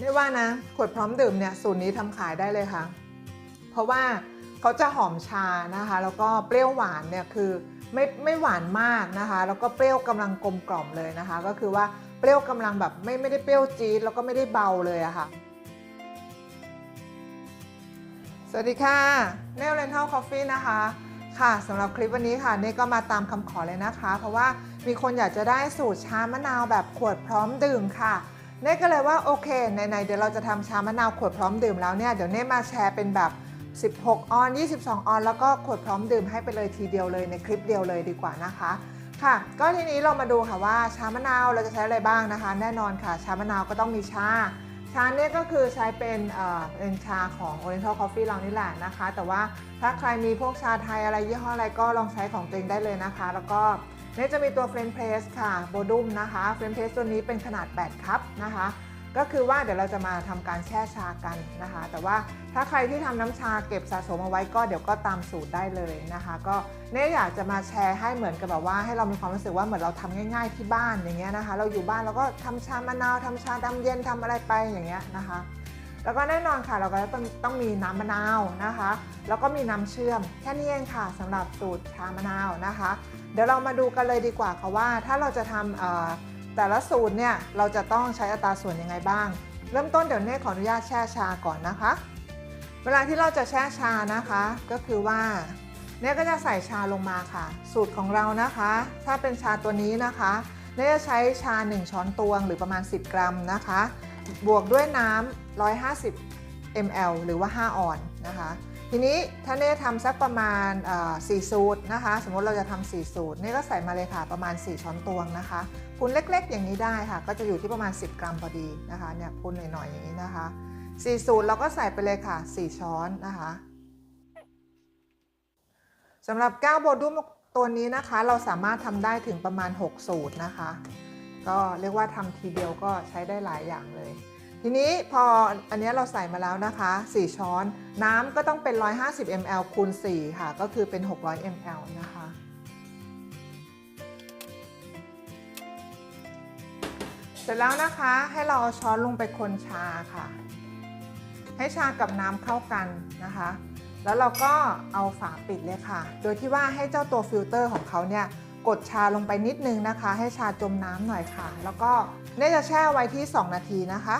ไม่ว่านะขวดพร้อมดื่มเนี่ยสูตรนี้ทำขายได้เลยค่ะ เพราะว่าเขาจะหอมชานะคะ แล้วก็เปรี้ยวหวานเนี่ยคือไม่ไม่หวานมากนะคะ แล้วก็เปรี้ยวกำลังกลมกล่อมเลยนะคะ ก็คือว่าเปรี้ยวกำลังแบบไม่ไม่ได้เปรี้ยวจี๊ดแล้วก็ไม่ได้เบาเลยอะค่ะ สวัสดีค่ะเนลเลนเทลคอฟฟี่นะคะค่ะสำหรับคลิปวันนี้ค่ะเนก็มาตามคำขอเลยนะคะ เพราะว่ามีคนอยากจะได้สูตรชามะนาวแบบขวดพร้อมดื่มค่ะ เน่ก็เลยว่าโอเคไหนๆเดี๋ยวเราจะทำชามะนาวขวดพร้อมดื่มแล้วเนี่ยเดี๋ยวเน่มาแชร์เป็นแบบ 16 ออน 22 ออน แล้วก็ขวดพร้อมดื่มให้ไปเลยทีเดียวเลยในคลิปเดียวเลยดีกว่านะคะ ค่ะ ก็ทีนี้เรามาดูค่ะว่าชามะนาวเราจะใช้อะไรบ้างนะคะ แน่นอนค่ะ ชามะนาวก็ต้องมีชา ชาเนี่ยก็คือใช้เป็นเอ่อเป็นชาของ Oriental Coffee เรานี่แหละนะคะ แต่ว่าถ้าใครมีพวกชาไทยอะไรยี่ห้ออะไรก็ลองใช้ของตัวเองได้เลยนะคะ แล้วก็ นี่จะมีตัว French Press ค่ะโบดุมนะคะ French Press ตัวนี้เป็นขนาด 8 คัพนะคะ ก็คือว่าเดี๋ยวเราจะมาทำการแช่ชากันนะคะ แต่ว่าถ้าใครที่ทำน้ำชาเก็บสะสมเอาไว้ก็เดี๋ยวก็ตามสูตรได้เลยนะคะ ก็เนี่ยอยากจะมาแชร์ให้เหมือนกับแบบว่า ให้เรามีความรู้สึกว่าเหมือนเราทำง่าย ๆ ที่บ้านอย่างเงี้ยนะคะ เราอยู่บ้านเราก็ทำชามะนาวทำชาดำเย็นทำอะไรไปอย่างเงี้ยนะคะ แล้วก็แน่นอนค่ะเราก็ต้องต้องมีน้ำมะนาวนะคะ แล้วก็มีน้ำเชื่อมแค่นี้เองค่ะสำหรับสูตรชามะนาวนะคะ เดี๋ยวเรามาดูกันเลยดีกว่าค่ะว่า ถ้าเราจะทำแต่ละสูตรเนี่ยเราจะต้องใช้อัตราส่วนยังไงบ้าง เริ่มต้นเดี๋ยวเน่ขออนุญาตแช่ชาก่อนนะคะ เวลาที่เราจะแช่ชานะคะ ก็คือว่าเน่ก็จะใส่ชาลงมาค่ะ สูตรของเรานะคะ ถ้าเป็นชาตัวนี้นะคะเน่จะใช้ชา 1 ช้อนตวงหรือประมาณ 10 กรัมนะคะ บวกด้วยน้ำ150 ml หรือว่า 5 ออนนะคะ ทีนี้ถ้าเน่ทำสักประมาณเอ่อ4สูตรนะคะ สมมติเราจะทำ4สูตรเน่ก็ใส่มาเลยค่ะประมาณ 4 ช้อนตวงนะคะพูนเล็กๆ อย่างนี้ได้ค่ะ ก็จะอยู่ที่ประมาณ 10 กรัมพอดีนะคะเนี่ยพูนหน่อยๆอย่างนี้นะคะ4สูตรเราก็ใส่ไปเลยค่ะ 4 ช้อนนะคะสำหรับแก้วโบดุมตัวนี้นะคะ เราสามารถทำได้ถึงประมาณ 6 สูตรนะคะ ก็เรียกว่าทำทีเดียวก็ใช้ได้หลายอย่างเลย ทีนี้พออันนี้เราใส่มาแล้วนะคะ 4 ช้อน น้ำก็ต้องเป็น 150 ml คูณ 4 ค่ะ ก็คือเป็น 600 ml นะคะเสร็จแล้วนะคะให้เราเอาช้อนลงไปคนชาค่ะ ให้ชากับน้ำเข้ากันนะคะ แล้วเราก็เอาฝาปิดเลยค่ะ โดยที่ว่าให้เจ้าตัวฟิลเตอร์ของเขาเนี่ย กดชาลงไปนิดนึงนะคะ ให้ชาจมน้ำหน่อยค่ะ แล้วก็เน่จะแช่ไว้ที่ 2 นาทีนะคะ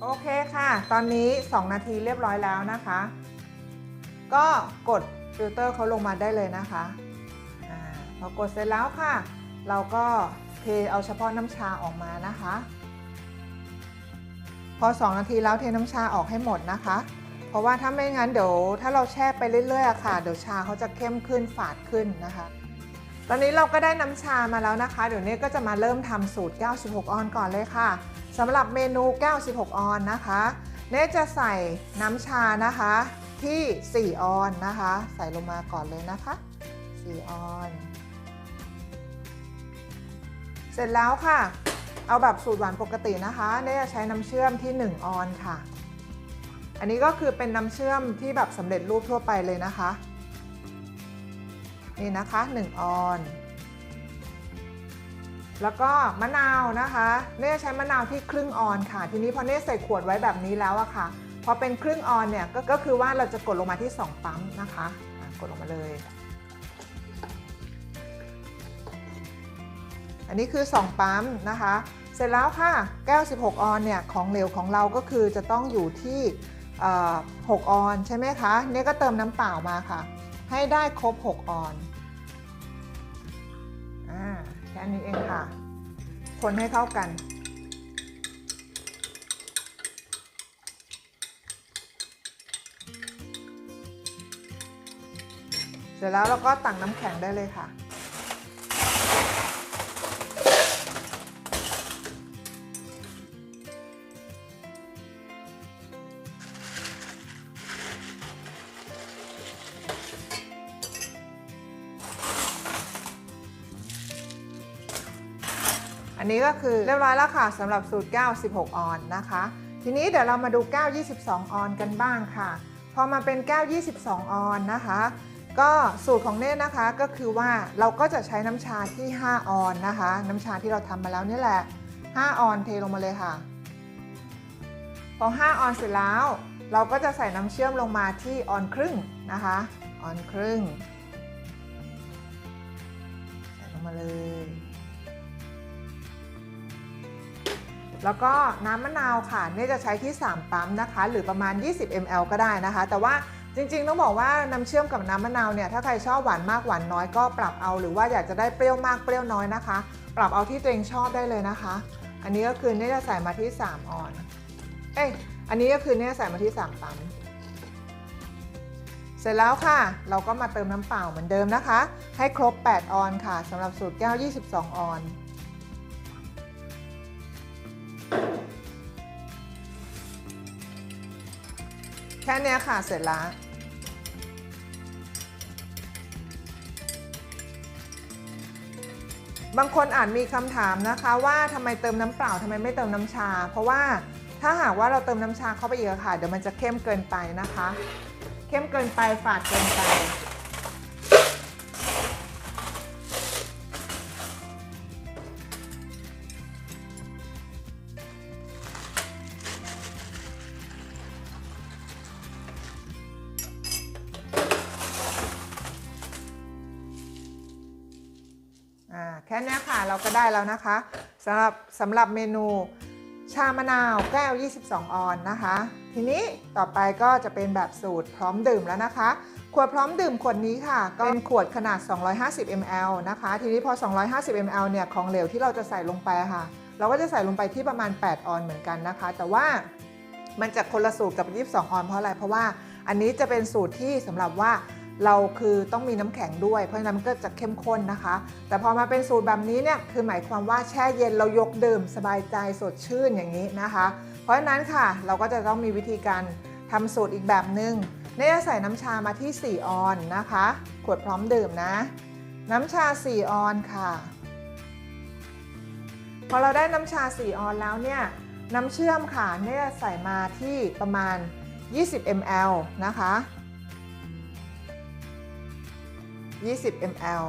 โอเคค่ะ ตอนนี้ 2 นาทีเรียบร้อยแล้วนะคะ ก็กดฟิลเตอร์เขาลงมาได้เลยนะคะอพอกดเสร็จแล้วค่ะ เราก็เทเอาเฉพาะน้ำชาออกมานะคะ พอ 2 นาทีแล้วเทน้ำชาออกให้หมดนะคะ เพราะว่าถ้าไม่งั้นเดี๋ยวถ้าเราแช่ไปเรื่อยๆค่ะ เดี๋ยวชาเขาจะเข้มขึ้นฝาดขึ้นนะคะ ตอนนี้เราก็ได้น้ำชามาแล้วนะคะ เดี๋ยวนี้ก็จะมาเริ่มทำสูตร 96 ออนก่อนเลยค่ะสำหรับเมนู 96 ออนนะคะเน่จะใส่น้ำชานะคะที่ 4 ออนนะคะ ใส่ลงมาก่อนเลยนะคะ 4 ออน เสร็จแล้วค่ะ เอาแบบสูตรหวานปกตินะคะเน่จะใช้น้ำเชื่อมที่ 1 ออนค่ะ อันนี้ก็คือเป็นน้ำเชื่อมที่แบบสำเร็จรูปทั่วไปเลยนะคะ นี่นะคะ 1 ออน แล้วก็มะนาวนะคะเน่ใช้มะนาวที่ครึ่งออนค่ะ ทีนี้พอเน่ใส่ขวดไว้แบบนี้แล้วอะค่ะ พอเป็นครึ่งออนเนี่ยกก็คือว่าเราจะกดลงมาที่ 2 ปั๊มนะคะกดลงมาเลย อันนี้คือ 2 ปั๊มนะคะ เสร็จแล้วค่ะแก้ว 16 ออนเนี่ยของเหลวของเราก็คือจะต้องอยู่ที่เอ่อ6ออนใช่ไหมคะ เน่ก็เติมน้ำเปล่ามาค่ะ ให้ได้ครบ 6 ออนอ่าแค่นี้เองค่ะ คนให้เข้ากัน เสร็จแล้วเราก็ตักน้ำแข็งได้เลยค่ะ อันนี้ก็คือเรียบร้อยแล้วค่ะสำหรับสูตร 9 16 ออนนะคะ ทีนี้เดี๋ยวเรามาดู 9 22 ออนกันบ้างค่ะ พอมาเป็น 9 22 ออนนะคะ ก็สูตรของเน่นะคะก็คือว่าเราก็จะใช้น้ำชาที่ 5 ออนนะคะ น้ำชาที่เราทำมาแล้วนี่แหละ 5 ออนเทลงมาเลยค่ะ พอ 5 ออนเสร็จแล้ว เราก็จะใส่น้ำเชื่อมลงมาที่ออนครึ่งนะคะ ออนครึ่ง ใส่ลงมาเลย แล้วก็น้ำมะนาวค่ะเนี่ยจะใช้ที่ 3 ปั๊มนะคะ หรือประมาณ 20 ml ก็ได้นะคะ แต่ว่าจริงๆ ต้องบอกว่าน้ำเชื่อมกับน้ำมะนาวเนี่ยถ้าใครชอบหวานมากหวานน้อยก็ปรับเอาหรือว่าอยากจะได้เปรี้ยวมากเปรี้ยวน้อยนะคะ ปรับเอาที่ตัวเองชอบได้เลยนะคะ อันนี้ก็คือเนี่ยจะใส่มาที่ 3 ออน เอ้ยอันนี้ก็คือเนี่ยใส่มาที่ 3 ปั๊มเสร็จแล้วค่ะ เราก็มาเติมน้ำเปล่าเหมือนเดิมนะคะ ให้ครบ 8 ออนค่ะสำหรับสูตรแก้ว 22 ออน ค่เนี้ยค่ะเสร็จแล้วบางคนอาจมีคำถามนะคะว่าทำไมเติมน้ำเปล่าทำไมไม่เติมน้ำชา เพราะว่าถ้าหากว่าเราเติมน้ำชาเข้าไปเยอะค่ะ เดี๋ยวมันจะเข้มเกินไปนะคะ เข้มเกินไปฝาดเกินไป อ่าแค่นี้ค่ะเราก็ได้แล้วนะคะสำหรับสำหรับเมนูชามะนาวแก้ว 22 ออนนะคะ ทีนี้ต่อไปก็จะเป็นแบบสูตรพร้อมดื่มแล้วนะคะ ขวดพร้อมดื่มขวดนี้ค่ะ ก็เป็นขวดขนาด 250 ml นะคะ ทีนี้พอ 250 ml เนี่ยของเหลวที่เราจะใส่ลงไปค่ะ เราก็จะใส่ลงไปที่ประมาณ 8 ออนเหมือนกันนะคะ แต่ว่ามันจะคนละสูตรกับ 22 ออนเพราะอะไร เพราะว่าอันนี้จะเป็นสูตรที่สำหรับว่า เราคือต้องมีน้ำแข็งด้วย เพราะฉะนั้นมันก็จะเข้มข้นนะคะ แต่พอมาเป็นสูตรแบบนี้เนี่ยคือหมายความว่าแช่เย็นเรายกดื่มสบายใจสดชื่นอย่างนี้นะคะ เพราะฉะนั้นค่ะเราก็จะต้องมีวิธีการทำสูตรอีกแบบหนึง่งเนี่ยจะใส่น้ำชามาที่ 4 ออนนะคะ ขวดพร้อมดื่มนะ น้ำชา 4 ออนค่ะ พอเราได้น้ำชา 4 ออนแล้วเนี่ยน้ำเชื่อมค่ะเนี่ยใส่มาที่ประมาณ 20 ml นะคะ 20 ml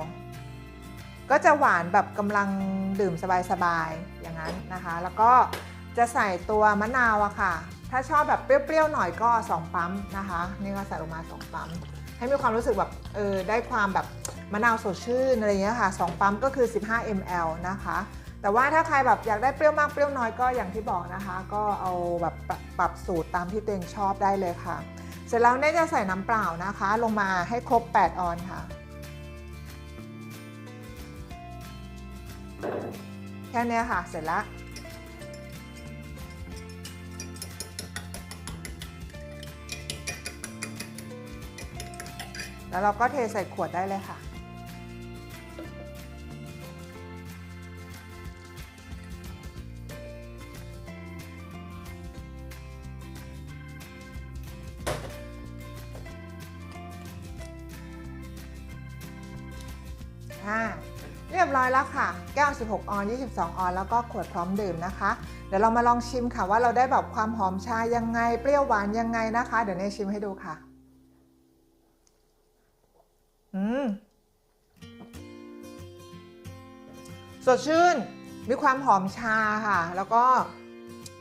ก็จะหวานแบบกำลังดื่มสบายๆ อย่างนั้นนะคะ แล้วก็จะใส่ตัวมะนาวอะค่ะ ถ้าชอบแบบเปรี้ยวๆ หน่อยก็ 2 ปั๊มนะคะ นี่ก็ใส่ลงมา 2 ปั๊ม ให้มีความรู้สึกแบบเออได้ความแบบมะนาวสดชื่นอะไรเงี้ยค่ะ 2 ปั๊มก็คือ 15 ml นะคะ แต่ว่าถ้าใครแบบอยากได้เปรี้ยวมากเปรี้ยวน้อยก็อย่างที่บอกนะคะ ก็เอาแบบปรับปรับสูตรตามที่ตัวเองชอบได้เลยค่ะ เสร็จแล้วเนี่ยจะใส่น้ำเปล่านะคะ ลงมาให้ครบ 8 ออนค่ะ แค่นี้ค่ะเสร็จแล้วแล้วเราก็เทใส่ขวดได้เลยค่ะอ่า เรียบร้อยแล้วค่ะ แก้ว 16 ออน 22 ออน แล้วก็ขวดพร้อมดื่มนะคะ เดี๋ยวเรามาลองชิมค่ะว่าเราได้แบบความหอมชายังไง เปรี้ยวหวานยังไงนะคะ เดี๋ยวเนยชิมให้ดูค่ะ อืม สดชื่น มีความหอมชาค่ะ แล้วก็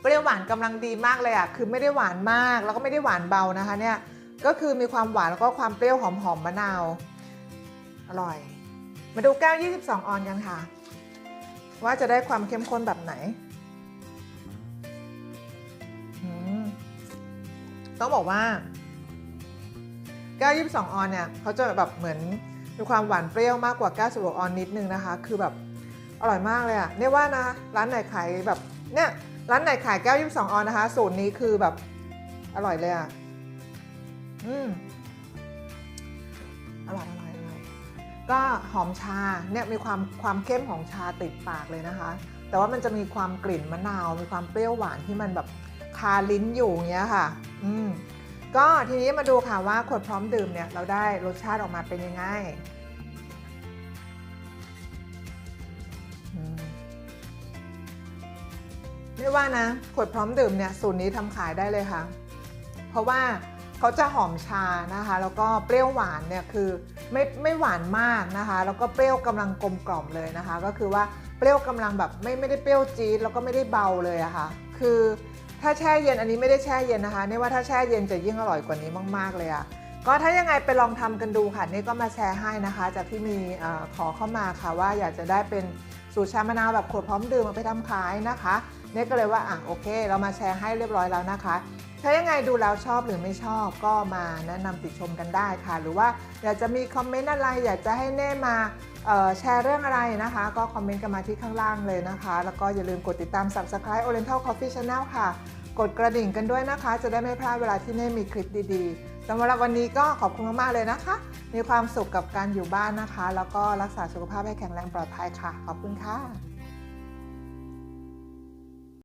เปรี้ยวหวานกำลังดีมากเลยอะ คือไม่ได้หวานมาก แล้วก็ไม่ได้หวานเบานะคะเนี่ย ก็คือมีความหวานแล้วก็ความเปรี้ยวหอมหอมๆมะนาว อร่อย มาดูแก้ว 22 ออนกันค่ะ ว่าจะได้ความเข้มข้นแบบไหน ต้องบอกว่าแก้ว 22 ออนเนี่ยเขาจะแบบเหมือนมีความหวานเปรี้ยวมากกว่าแก้ว16ออนนิดนึงนะคะ คือแบบอร่อยมากเลยอะเนี่ยว่านะร้านไหนขายแบบเนี่ยร้านไหนขายแก้ว 22 ออนนะคะ สูตรนี้คือแบบอร่อยเลยอะอืมอร่อยอร่อยอร่อย ก็หอมชาเนี่ยมีความความเข้มของชาติดปากเลยนะคะ แต่ว่ามันจะมีความกลิ่นมะนาว มีความเปรี้ยวหวานที่มันแบบคาลิ้นอยู่อย่างเงี้ยค่ะ อืมก็ทีนี้มาดูค่ะว่าขวดพร้อมดื่มเนี่ยเราได้รสชาติออกมาเป็นยังไงมไม่ว่านะขวดพร้อมดื่มเนี่ยสูตรนี้ทำขายได้เลยค่ะ เพราะว่าเขาจะหอมชานะคะ แล้วก็เปรี้ยวหวานเนี่ยคือ ไม่ไม่หวานมากนะคะ แล้วก็เปรี้ยวกำลังกลมกล่อมเลยนะคะ ก็คือว่าเปรี้ยวกำลังแบบไม่ไม่ได้เปรี้ยวจี๊ดแล้วก็ไม่ได้เบาเลยอะค่ะ คือถ้าแช่เย็นอันนี้ไม่ได้แช่เย็นนะคะเนี่ยว่าถ้าแช่เย็นจะยิ่งอร่อยกว่านี้มาก ๆ เลยอะก็ถ้ายังไงไปลองทำกันดูค่ะนี่ก็มาแชร์ให้นะคะ จากที่มีอขอเข้ามาค่ะว่าอยากจะได้เป็นสูตรชามะนาวแบบขวดพร้อมดื่มมาไปทำขายนะคะเนี่ยก็เลยว่าอะโอเค เรามาแชร์ให้เรียบร้อยแล้วนะคะ ถ้ายังไงดูแล้วชอบหรือไม่ชอบก็มาแนะนำติชมกันได้ค่ะ หรือว่าอยากจะมีคอมเมนต์อะไร อยากจะให้เน่มาแชร์เรื่องอะไรนะคะ ก็คอมเมนต์กันมาที่ข้างล่างเลยนะคะ แล้วก็อย่าลืมกดติดตาม Subscribe Oriental Coffee Channel ค่ะ กดกระดิ่งกันด้วยนะคะ จะได้ไม่พลาดเวลาที่เน่มีคลิปดีๆสำหรับวันนี้ก็ขอบคุณมากๆเลยนะคะ มีความสุขกับการอยู่บ้านนะคะ แล้วก็รักษาสุขภาพให้แข็งแรงปลอดภัยค่ะ ขอบคุณค่ะ